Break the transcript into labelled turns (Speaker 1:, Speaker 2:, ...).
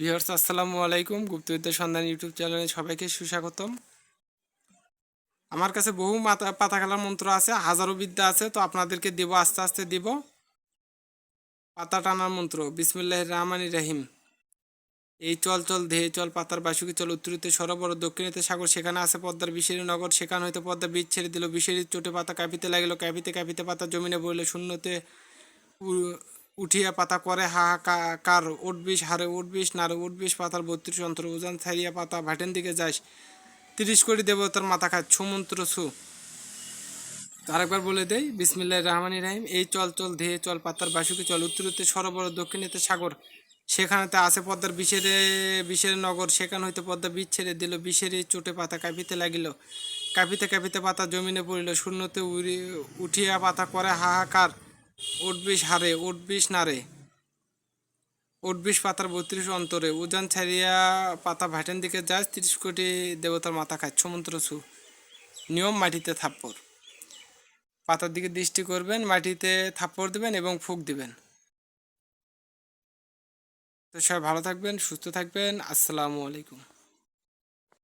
Speaker 1: Viewers, আসসালামু আলাইকুম। গুপ্তবিদ্যা সন্ধান ইউটিউব চ্যানেলে সবাইকে সুস্বাগতম। আমার কাছে বহু মাতা পাতা খেলার মন্ত্র আছে, হাজারো বিদ্যা আছে, তো আপনাদেরকে দেব, আস্তে আস্তে দিব। পাতা টানার মন্ত্র বিসমুল্লাহ রহমান রাহিম। এই চল চল, ধেয়ে চল, পাতার বাসুকি চল, উত্তরিতে সরোবর দক্ষিণেতে সাগর, সেখানে আছে পদ্মার বিশেরি নগর, সেখানে হইতে পদ্মা বীজ ছেড়ে দিল বিশেরি চোটে পাতা কাঁপিতে লাগিল, কাঁপিতে কাঁপিতে পাতা জমিনে বইল, শূন্যতে উঠিয়া পাতা করে হাহাকার উঠবিষ, হারে উঠবিষ, নারে উঠবিষ, পাতার বত্রিশ অন্তর উজান ছাড়িয়া পাতা ভাটেন দিকে যাস তিরিশ কোটি দেবতার মাথা খায় ছুমন্ত্র ছু। আরেকবার বলে দেই বিসমিল্লাহ রহমানি রাহিম, এই চল চল, ধেয়ে চল, পাতার বাসুকে চল উত্তরতে সরোবর দক্ষিণেতে সাগর। সেখানেতে আছে পদ্মার বিষের বিষের নগর, সেখান হইতে পদ্মা বীজ ছেড়ে দিল, বিষের এই চোটে পাতা কাঁপিতে লাগিল। কাঁপিতে কাঁপিতে পাতা জমিনে পড়িল, শূন্যতে উড়ি, উঠিয়া পাতা করে হাহাকার উঠবিষ হারে, উঠবিষ নারে উঠবিষ পাতার বত্রিশ অন্তরে। উজান ছাড়িয়া পাতা ভাটেন দিকে যায়, তিরিশ কোটি দেবতার মাথা খায়, ছমন্ত্র ছু নিয়ম মাটিতে থাপ্পড় পাতার দিকে দৃষ্টি করবেন, মাটিতে থাপ্পড় দিবেন এবং ফুক দিবেন। তো সবাই ভালো থাকবেন, সুস্থ থাকবেন। আসসালামু আলাইকুম।